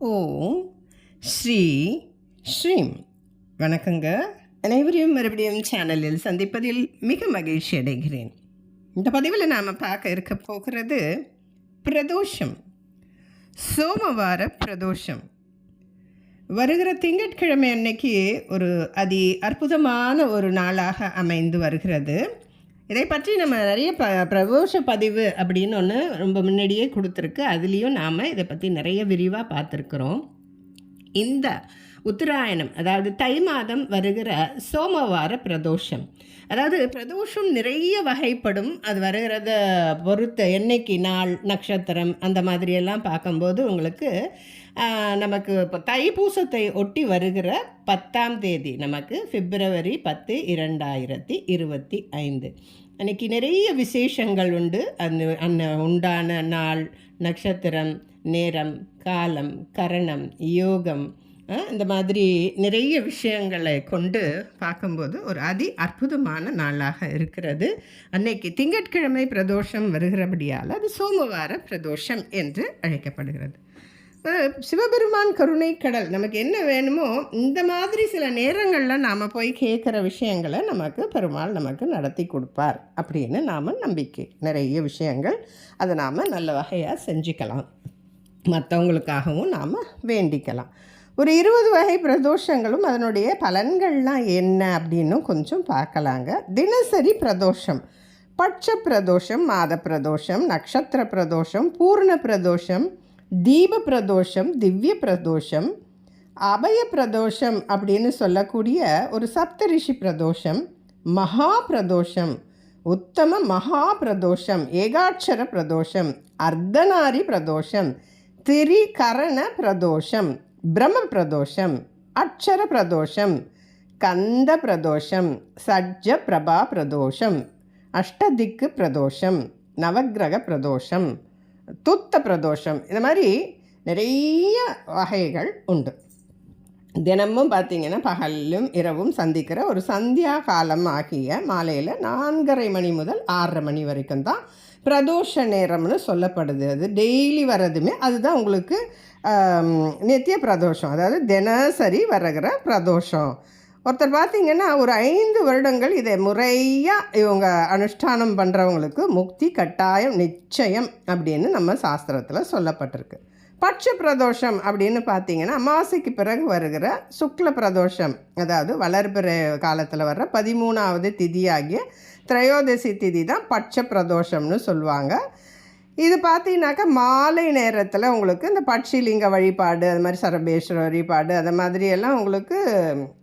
ஓம் ஸ்ரீ ஸ்ரீம். வணக்கங்க. அனைவரையும் மறுபடியும் சேனலில் சந்திப்பதில் மிக மகிழ்ச்சி அடைகிறேன். இந்த பதிவில் நாம் பார்க்க இருக்க போகிறது பிரதோஷம். சோமவார பிரதோஷம். வருகிற திங்கட்கிழமை அன்னைக்கு ஒரு அதி அற்புதமான ஒரு நாளாக அமைந்து வருகிறது. இதை பற்றி நம்ம நிறைய ப பிரபோஷ பதிவு அப்படின்னு ஒன்று ரொம்ப முன்னாடியே கொடுத்துருக்கு. அதுலேயும் நாம் இதை பற்றி நிறைய விரிவாக பார்த்துருக்குறோம். இந்த உத்தராயணம் அதாவது தை மாதம் வருகிற சோமவார பிரதோஷம். அதாவது பிரதோஷம் நிறைய வகைப்படும். அது வருகிறத பொறுத்த என்னைக்கு நாள் நட்சத்திரம் அந்த மாதிரியெல்லாம் பார்க்கும்போது உங்களுக்கு நமக்கு இப்போ தைப்பூசத்தை ஒட்டி வருகிற பத்தாம் தேதி நமக்கு பிப்ரவரி பத்து இரண்டாயிரத்தி இருபத்தி ஐந்து. அன்றைக்கி நிறைய விசேஷங்கள் உண்டு. அந்த அந்த உண்டான நாள் நட்சத்திரம் நேரம் காலம் கரணம் யோகம் இந்த மாதிரி நிறைய விஷயங்களை கொண்டு பார்க்கும்போது ஒரு அதி அற்புதமான நாளாக இருக்கிறது. அன்னைக்கு திங்கட்கிழமை பிரதோஷம் வருகிறபடியால் அது சோமவார பிரதோஷம் என்று அழைக்கப்படுகிறது. சிவபெருமான் கருணை கடல் நமக்கு என்ன வேணுமோ இந்த மாதிரி சில நேரங்களில் நாம் போய் கேட்குற விஷயங்களை நமக்கு பெருமாள் நமக்கு நடத்தி கொடுப்பார் அப்படின்னு நாம் நம்பிக்கை. நிறைய விஷயங்கள் அதை நாம் நல்ல வகையாக செஞ்சுக்கலாம். மற்றவங்களுக்காகவும் நாம் வேண்டிக்கலாம். ஒரு இருபது வகை பிரதோஷங்களும் அதனுடைய பலன்கள்லாம் என்ன அப்படின்னு கொஞ்சம் பார்க்கலாங்க. தினசரி பிரதோஷம். பட்ச பிரதோஷம் மாத பிரதோஷம் நட்சத்திர பிரதோஷம் பூர்ண பிரதோஷம் தீப பிரதோஷம் திவ்ய பிரதோஷம் அபய பிரதோஷம் அப்படின்னு சொல்லக்கூடிய ஒரு சப்தரிஷி பிரதோஷம் மகா பிரதோஷம் உத்தம மகா பிரதோஷம் ஏகாட்சர பிரதோஷம் அர்த்தநாரி பிரதோஷம் திரிகரண பிரதோஷம் பிரம்ம பிரதோஷம் அக்ஷர பிரதோஷம் கந்த பிரதோஷம் சஜ்ஜ பிரபா பிரதோஷம் அஷ்டதிக்கு பிரதோஷம் நவக்கிரக பிரதோஷம் துத்த பிரதோஷம் இந்த மாதிரி நிறைய வகைகள் உண்டு. தினமும் பார்த்திங்கன்னா பகலும் இரவும் சந்திக்கிற ஒரு சந்தியா காலம் ஆகிய மாலையில் நான்கரை மணி முதல் ஆறரை மணி வரைக்கும் தான் பிரதோஷ நேரம்னு சொல்லப்படுது. அது டெய்லி வர்றதுமே அதுதான் உங்களுக்கு நித்திய பிரதோஷம். அதாவது தினசரி வரகிற பிரதோஷம். ஒருத்தர் பார்த்தீங்கன்னா ஒரு ஐந்து வருடங்கள் இதை முறையாக இவங்க அனுஷ்டானம் பண்ணுறவங்களுக்கு முக்தி கட்டாயம் நிச்சயம் அப்படின்னு நம்ம சாஸ்திரத்தில் சொல்லப்பட்டிருக்கு. பட்ச பிரதோஷம் அப்படின்னு பார்த்தீங்கன்னா அமாவாசைக்கு பிறகு வருகிற சுக்ல பிரதோஷம் அதாவது வளர்பிற காலத்தில் வர்ற பதிமூணாவது திதியாகிய திரையோதசி திதி தான் பட்ச பிரதோஷம்னு சொல்லுவாங்க. இது பார்த்தீங்கன்னாக்கா மாலை நேரத்தில் உங்களுக்கு இந்த பட்சிலிங்க வழிபாடு அது மாதிரி சரபேஸ்வரர் வழிபாடு அது மாதிரி எல்லாம் உங்களுக்கு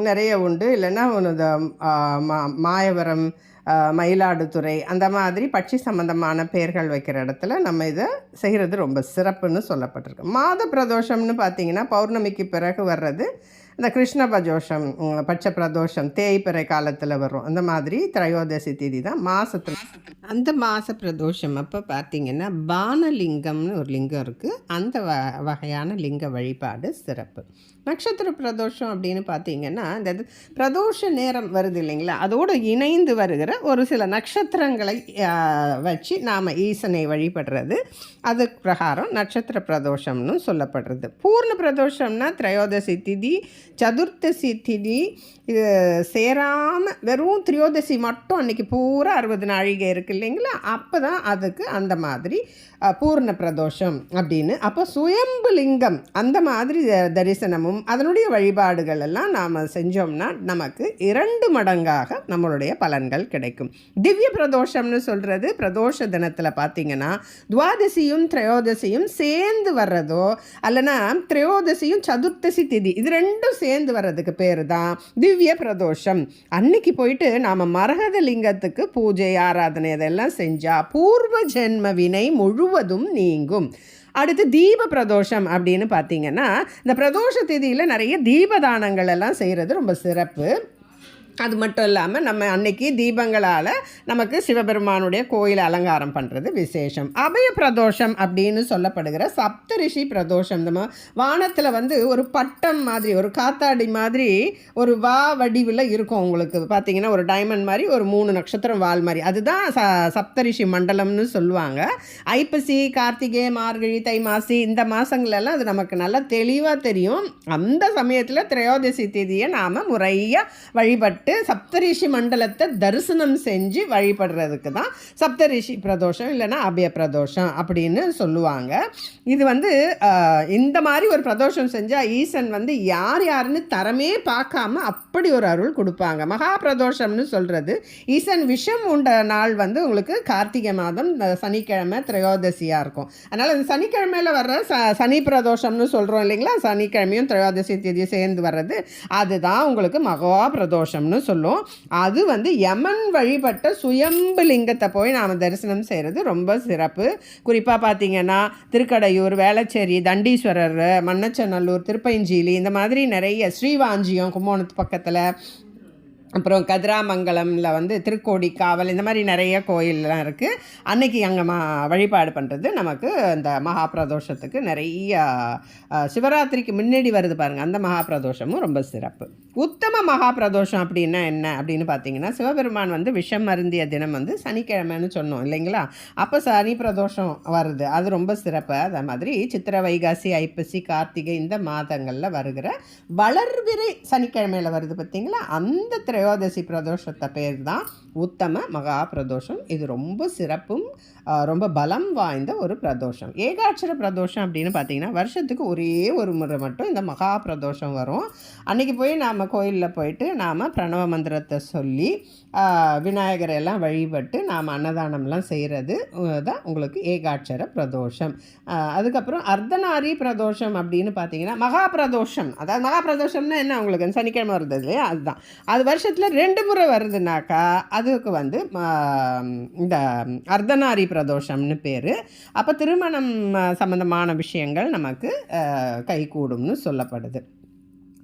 நிறைய உண்டு. இல்லைன்னா இந்த மா- மாயவரம் மயிலாடுதுறை அந்த மாதிரி பட்சி சம்பந்தமான பெயர்கள் வைக்கிற இடத்துல நம்ம இதை செய்கிறது ரொம்ப சிறப்புன்னு சொல்லப்பட்டிருக்கு. மாத பிரதோஷம்னு பார்த்தீங்கன்னா பௌர்ணமிக்கு பிறகு வர்றது இந்த கிருஷ்ண பிரதோஷம் பட்ச பிரதோஷம் தேய்பிறை காலத்தில் வரும். அந்த மாதிரி திரையோதசி திதி தான் மாதத்தில் அந்த மாத பிரதோஷம் அப்போ பார்த்தீங்கன்னா பானலிங்கம்னு ஒரு லிங்கம் இருக்குது அந்த வ வகையான லிங்க வழிபாடு சிறப்பு. நட்சத்திர பிரதோஷம் அப்படின்னு பார்த்தீங்கன்னா இந்த இது பிரதோஷ நேரம் வருது இல்லைங்களா? அதோடு இணைந்து வருகிற ஒரு சில நட்சத்திரங்களை வச்சு நாம் ஈசனை வழிபடுறது. அது பிரகாரம் நட்சத்திர பிரதோஷம்னு சொல்லப்படுறது. பூர்ண பிரதோஷம்னா திரையோதசி திதி சதுர்த்தசி திதி இது சேராமல் வெறும் திரியோதசி மட்டும் அன்றைக்கி பூரா அறுபது நாழிகை இருக்குது இல்லைங்களா? அப்போ தான் அதுக்கு அந்த மாதிரி பூர்ண பிரதோஷம் அப்படின்னு. அப்போ சுயம்பு லிங்கம் அந்த மாதிரி த- தரிசனமும் அதனுடைய வழிபாடுகள் எல்லாம் நாம் செஞ்சோம்னா நமக்கு இரண்டு மடங்காக நம்மளுடைய பலன்கள் கிடைக்கும். திவ்ய பிரதோஷம்னு சொல்கிறது பிரதோஷ தினத்தில் பார்த்தீங்கன்னா துவாதசியும் திரையோதசியும் சேர்ந்து வர்றதோ அல்லனா திரையோதசியும் சதுர்த்தசி திதி இது ரெண்டும் சேர்ந்து வர்றதுக்கு பேர் தான் திவ்ய பிரதோஷம். அன்னைக்கு போயிட்டு நாம் மரகத லிங்கத்துக்கு பூஜை ஆராதனை இதெல்லாம் செஞ்சால் பூர்வ ஜென்ம வினை முழுவதும் நீங்கும். அடுத்து தீப பிரதோஷம் அப்படின்னு பார்த்தீங்கன்னா இந்த பிரதோஷ திதியில் நிறைய தீபதானங்கள் எல்லாம் செய்கிறது ரொம்ப சிறப்பு. அது மட்டும் இல்லாமல் நம்ம அன்னைக்கு தீபங்களால் நமக்கு சிவபெருமானுடைய கோயில் அலங்காரம் பண்ணுறது விசேஷம். அபய பிரதோஷம் அப்படின்னு சொல்லப்படுகிற சப்தரிஷி பிரதோஷம். நம்ம வானத்தில் வந்து ஒரு பட்டம் மாதிரி ஒரு காத்தாடி மாதிரி ஒரு வா வடிவில் இருக்கும் உங்களுக்கு. பார்த்தீங்கன்னா ஒரு டைமண்ட் மாதிரி ஒரு மூணு நட்சத்திரம் வால் மாதிரி. அதுதான் ச சப்தரிஷி மண்டலம்னு சொல்லுவாங்க. ஐப்பசி கார்த்திகை மார்கழி தை மாசி இந்த மாதங்களெல்லாம் அது நமக்கு நல்லா தெளிவாக தெரியும். அந்த சமயத்தில் திரையோதசி தேதியை நாம் முறையாக வழிபட்டு சப்தரிஷி மண்டலத்தை தரிசனம் செஞ்சு வழிபடுறதுக்கு தான் சப்தரிஷி பிரதோஷம் இல்லைன்னா அபய பிரதோஷம் அப்படின்னு சொல்லுவாங்க. இது வந்து இந்த மாதிரி ஒரு பிரதோஷம் செஞ்சால் ஈசன் வந்து யார் யாருன்னு தரமே பார்க்காம அப்படி ஒரு அருள் கொடுப்பாங்க. மகா பிரதோஷம்னு சொல்கிறது ஈசன் விஷம் உண்ட நாள் வந்து உங்களுக்கு கார்த்திகை மாதம் சனிக்கிழமை திரையோதசியாக இருக்கும். அதனால் இந்த சனிக்கிழமையில் வர்ற ச சனி பிரதோஷம்னு சொல்கிறோம் இல்லைங்களா? சனிக்கிழமையும் திரையோதசி தேதியும் சேர்ந்து வர்றது அதுதான் உங்களுக்கு மகா பிரதோஷம்னு சொல்லும். அது வந்து யமன் வழிபட்ட சுயம்பு லிங்கத்தை போய் நாம் தரிசனம் செய்கிறது ரொம்ப சிறப்பு. குறிப்பாக பார்த்தீங்கன்னா திருக்கடையூர் வேளச்சேரி தண்டீஸ்வரர் மன்னச்சநல்லூர் திருப்பைஞ்சீலி இந்த மாதிரி நிறைய ஸ்ரீவாஞ்சியம் கும்போணத்து பக்கத்தில் அப்புறம் கதிராமங்கலமில் வந்து திருக்கோடி காவல் இந்த மாதிரி நிறைய கோயிலெலாம் இருக்குது அன்னைக்கு அங்கே மா வழிபாடு பண்ணுறது நமக்கு அந்த மகா பிரதோஷத்துக்கு நிறைய சிவராத்திரிக்கு முன்னாடி வருது பாருங்கள் அந்த மகா பிரதோஷமும் ரொம்ப சிறப்பு. உத்தம மகா பிரதோஷம் அப்படின்னா என்ன அப்படின்னு பார்த்தீங்கன்னா சிவபெருமான் வந்து விஷம் அருந்திய தினம் வந்து சனிக்கிழமைன்னு சொன்னோம் இல்லைங்களா? அப்போ சனி பிரதோஷம் வருது. அது ரொம்ப சிறப்பு. அதே மாதிரி சித்திரை வைகாசி ஐப்பசி கார்த்திகை இந்த மாதங்களில் வருகிற வளர்விரை சனிக்கிழமையில் வருது பார்த்தீங்களா அந்த திரையோதசி பிரதோஷத்தை பேர் தான் உத்தம மகா பிரதோஷம். இது ரொம்ப சிறப்பும் ரொம்ப பலம் வாய்ந்த ஒரு பிரதோஷம். ஏகாட்சர பிரதோஷம் அப்படின்னு பார்த்தீங்கன்னா வருஷத்துக்கு ஒரே ஒரு முறை மட்டும் இந்த மகா பிரதோஷம் வரும். அன்றைக்கி போய் நாம் கோயிலில் போயிட்டு நாம் பிரணவ மந்திரத்தை சொல்லி விநாயகரை எல்லாம் வழிபட்டு நாம் அன்னதானம்லாம் செய்கிறது தான் உங்களுக்கு ஏகாட்சர பிரதோஷம். அதுக்கப்புறம் அர்த்தநாரி பிரதோஷம் அப்படின்னு பார்த்தீங்கன்னா மகா பிரதோஷம். அதாவது மகா பிரதோஷம்னா என்ன? உங்களுக்கு சனிக்கிழமை வருது இல்லையா? அதுதான். அது வருஷம் வருஷத்தில் ரெண்டு முறை வருதுனாக்கா அதுக்கு வந்து இந்த அர்த்தநாரி பிரதோஷம்னு பேர். அப்போ திருமணம் சம்மந்தமான விஷயங்கள் நமக்கு கைகூடும்னு சொல்லப்படுது.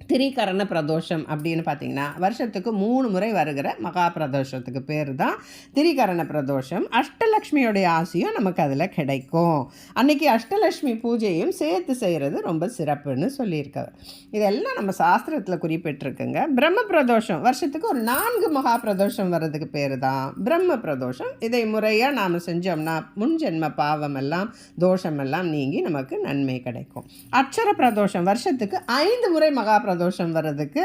திரிகரண பிரதோஷம் அப்படின்னு பார்த்தீங்கன்னா வருஷத்துக்கு மூணு முறை வருகிற மகா பிரதோஷத்துக்கு பேர் தான் திரிகரண பிரதோஷம். அஷ்டலக்ஷ்மியோடைய ஆசையும் நமக்கு அதில் கிடைக்கும். அன்னைக்கு அஷ்டலக்ஷ்மி பூஜையும் சேர்த்து செய்கிறது ரொம்ப சிறப்புன்னு சொல்லியிருக்காரு. இதெல்லாம் நம்ம சாஸ்திரத்தில் குறிப்பிட்டிருக்குங்க. பிரம்ம பிரதோஷம் வருஷத்துக்கு ஒரு நான்கு மகா பிரதோஷம் வர்றதுக்கு பேர் தான் பிரம்ம பிரதோஷம். இதை முறையாக நாம் செஞ்சோம்னா முன்ஜென்ம பாவம் எல்லாம் தோஷம் எல்லாம் நீங்கி நமக்கு நன்மை கிடைக்கும். அட்சர பிரதோஷம் வருஷத்துக்கு ஐந்து முறை மகா பிரதோஷம் வர்றதுக்கு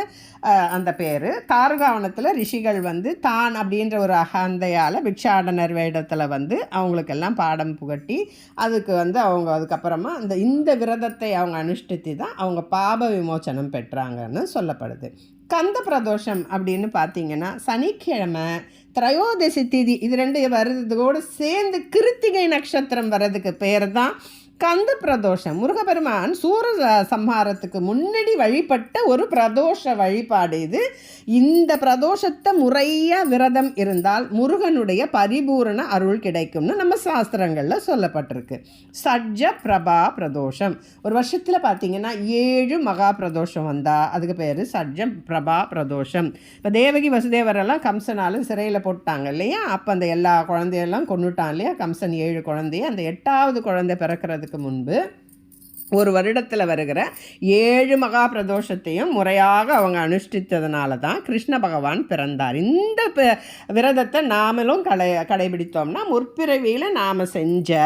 அந்த பேர். தாரகாவனத்தில் ரிஷிகள் வந்து தான் அப்படின்ற ஒரு அகந்தையால் பிக்ஷாடனர் வேடத்தில் வந்து அவங்களுக்கெல்லாம் பாடம் புகட்டி அதுக்கு வந்து அவங்க அதுக்கப்புறமா அந்த இந்த விரதத்தை அவங்க அனுஷ்டித்து தான் அவங்க பாப விமோச்சனம் பெற்றாங்கன்னு சொல்லப்படுது. கந்த பிரதோஷம் அப்படின்னு பார்த்தீங்கன்னா சனிக்கிழமை திரையோதசி திதி இது ரெண்டு வர்றதோடு சேர்ந்து கிருத்திகை நட்சத்திரம் வர்றதுக்கு பேர் தான் கந்த பிரதோஷம் முருகப்பெருமான் சூர சம்ஹாரத்துக்கு முன்னாடி வழிபட்ட ஒரு பிரதோஷ வழிபாடு இது. இந்த பிரதோஷத்தை முறையாக விரதம் இருந்தால் முருகனுடைய பரிபூரண அருள் கிடைக்கும்னு நம்ம சாஸ்திரங்களில் சொல்லப்பட்டிருக்கு. சஜ்ஜ பிரபா பிரதோஷம். ஒரு வருஷத்தில் பார்த்தீங்கன்னா ஏழு மகா பிரதோஷம் வந்தால் அதுக்கு பேர் சஜ்ஜ பிரபா பிரதோஷம். இப்போ தேவகி வசுதேவரெல்லாம் கம்சனாலும் சிறையில் போட்டாங்க இல்லையா? அப்போ அந்த எல்லா குழந்தையெல்லாம் கொண்டுட்டான் இல்லையா? கம்சன் ஏழு குழந்தைய அந்த எட்டாவது குழந்தை பிறக்கிறதுக்கு முன்பு ஒரு வருடத்தில் வருகிற ஏழு மகா பிரதோஷத்தையும் முறையாக அவங்க அனுஷ்டித்ததுனால தான் கிருஷ்ண பகவான் பிறந்தார். இந்த விரதத்தை நாமளும் கடை கடைபிடித்தோம்னா முற்பிறவியில் நாம் செஞ்ச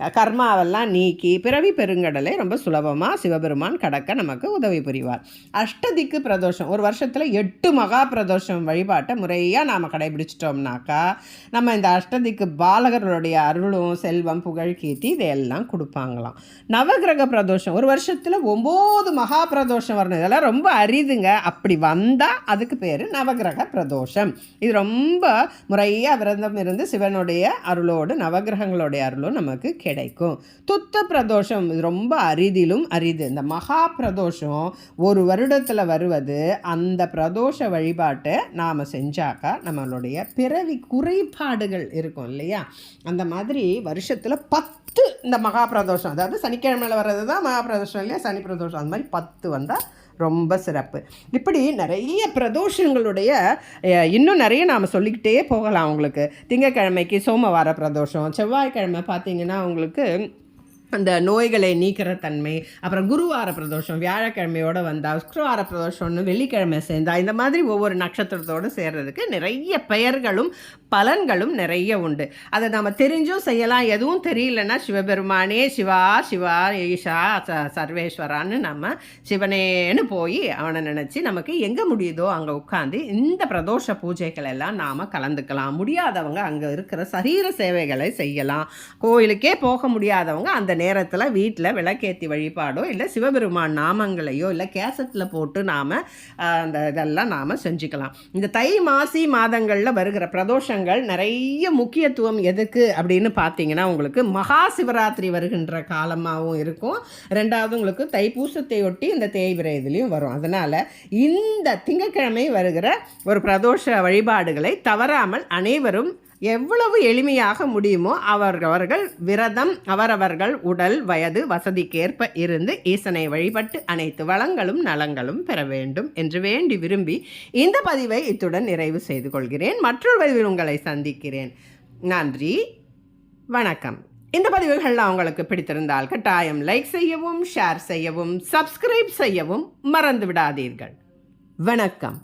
கர்மாவெல்லாம் நீக்கி பிறவி பெருங்கடலை ரொம்ப சுலபமாக சிவபெருமான் கடக்க நமக்கு உதவி புரிவார். அஷ்டதிக்கு பிரதோஷம். ஒரு வருஷத்தில் எட்டு மகா பிரதோஷம் வழிபாட்டை முறையாக நாம் கடைபிடிச்சிட்டோம்னாக்கா நம்ம இந்த அஷ்டதிக்கு பாலகர்களுடைய அருளும் செல்வம் புகழ் கீர்த்தி இதையெல்லாம் கொடுப்பாங்களாம். நவகிரக பிரதோஷம். ஒரு வருஷத்தில் ஒம்பது மகா பிரதோஷம் வரணும். இதெல்லாம் ரொம்ப அரிதுங்க. அப்படி வந்தால் அதுக்கு பேர் நவகிரக பிரதோஷம். இது ரொம்ப முறையாக விரதம் இருந்து சிவனுடைய அருளோடு நவகிரகங்களுடைய அருளும் நமக்கு கிடைக்கும். துத்த பிரதோஷம் ரொம்ப அரிதிலும் அரிது. இந்த மகா பிரதோஷம் ஒரு வருடத்தில் வருவது அந்த பிரதோஷ வழிபாட்டை நாம் செஞ்சாக்கா நம்மளுடைய பிறவி குறைபாடுகள் இருக்கும் இல்லையா? அந்த மாதிரி வருஷத்தில் பத்து இந்த மகா பிரதோஷம். அதாவது சனிக்கிழமையில் வர்றது தான் மகா பிரதோஷம் இல்லையா? சனி பிரதோஷம். அந்த மாதிரி பத்து வந்தால் ரொம்ப சிறப்பு. இப்படி நிறைய பிரதோஷங்களுடைய இன்னும் நிறைய நாம் சொல்லிக்கிட்டே போகலாம் உங்களுக்கு திங்கக்கிழமைக்கு சோமவார பிரதோஷம் செவ்வாய்க்கிழமை பார்த்தீங்கன்னா உங்களுக்கு அந்த நோய்களை நீக்கிற தன்மை அப்புறம் குருவார பிரதோஷம் வியாழக்கிழமையோட வந்தால் சுக்கரவார பிரதோஷம்னு வெள்ளிக்கிழமை சேர்ந்தா இந்த மாதிரி ஒவ்வொரு நட்சத்திரத்தோடு சேர்றதுக்கு நிறைய பெயர்களும் பலன்களும் நிறைய உண்டு. அதை நம்ம தெரிஞ்சும் செய்யலாம். எதுவும் தெரியலன்னா சிவபெருமானே சிவா சிவா ஈஷா ச சர்வேஸ்வரான்னு நம்ம சிவனேன்னு போய் அவனை நினச்சி நமக்கு எங்கே முடியுதோ அங்கே உட்காந்து இந்த பிரதோஷ பூஜைகள் எல்லாம் நாம் கலந்துக்கலாம். முடியாதவங்க அங்கே இருக்கிற சரீர சேவைகளை செய்யலாம். கோயிலுக்கே போக முடியாதவங்க அந்த நேரத்தில் வீட்டில் விளக்கேற்றி வழிபாடோ இல்லை சிவபெருமான் நாமங்களையோ இல்லை கேசத்தில் போட்டு நாம் அந்த இதெல்லாம் நாம் செஞ்சுக்கலாம். இந்த தை மாசி மாதங்களில் வருகிற பிரதோஷங்கள் நிறைய முக்கியத்துவம் எதுக்கு அப்படின்னு பார்த்தீங்கன்னா உங்களுக்கு மகா சிவராத்திரி வருகின்ற காலமாகவும் இருக்கும். ரெண்டாவது உங்களுக்கு தைப்பூசத்தையொட்டி இந்த தேய்பிரை இதுலேயும் வரும். அதனால் இந்த திங்கட்கிழமை வருகிற ஒரு பிரதோஷ வழிபாடுகளை தவறாமல் அனைவரும் எவ்வளவு எளிமையாக முடியுமோ அவரவர்கள் விரதம் அவரவர்கள் உடல் வயது வசதிக்கேற்ப இருந்து ஈசனை வழிபட்டு அனைத்து வளங்களும் நலங்களும் பெற வேண்டும் என்று வேண்டி விரும்பி இந்த பதிவை இத்துடன் நிறைவு செய்து கொள்கிறேன். மற்றொரு பதிவில் உங்களை சந்திக்கிறேன். நன்றி வணக்கம். இந்த பதிவுகள்லாம் உங்களுக்கு பிடித்திருந்தால் கட்டாயம் லைக் செய்யவும் ஷேர் செய்யவும் சப்ஸ்கிரைப் செய்யவும் மறந்து விடாதீர்கள் வணக்கம்.